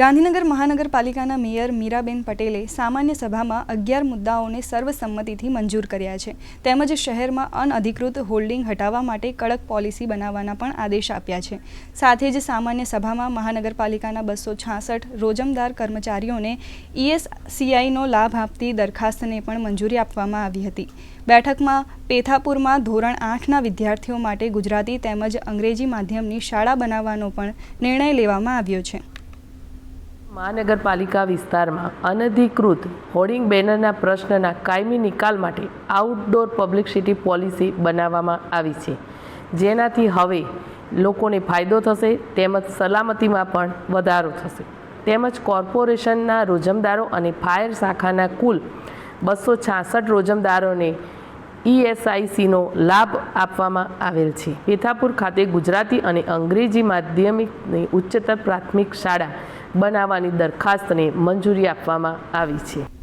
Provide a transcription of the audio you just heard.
ગાંધીનગર મહાનગરપાલિકાના મેયર મીરાબેન પટેલે સામાન્ય સભામાં અગિયાર મુદ્દાઓને સર્વસંમતિથી મંજૂર કર્યા છે. તેમજ શહેરમાં અનઅધિકૃત હોલ્ડિંગ હટાવવા માટે કડક પોલિસી બનાવવાના પણ આદેશ આપ્યા છે. સાથે જ સામાન્ય સભામાં મહાનગરપાલિકાના બસો છાસઠ રોજમદાર કર્મચારીઓને ઈએસસીઆઈનો લાભ આપતી દરખાસ્તને પણ મંજૂરી આપવામાં આવી હતી. બેઠકમાં પેથાપુરમાં ધોરણ આઠના વિદ્યાર્થીઓ માટે ગુજરાતી તેમજ અંગ્રેજી માધ્યમની શાળા બનાવવાનો પણ નિર્ણય લેવામાં આવ્યો છે. મહાનગરપાલિકા વિસ્તારમાં અનધિકૃત હોર્ડિંગ બેનરના પ્રશ્નના કાયમી નિકાલ માટે આઉટડોર પબ્લિકસિટી પોલિસી બનાવવામાં આવી છે. જેનાથી હવે લોકોને ફાયદો થશે, તેમજ સલામતીમાં પણ વધારો થશે. તેમજ કોર્પોરેશનના રોજમદારો અને ફાયર શાખાના કુલ બસો છાસઠ રોજમદારોને ઈએસઆઈસીનો લાભ આપવામાં આવેલ છે. પેથાપુર ખાતે ગુજરાતી અને અંગ્રેજી માધ્યમિકની ઉચ્ચતર પ્રાથમિક શાળા બનાવવાની દરખાસ્તને મંજૂરી આપવામાં આવી છે.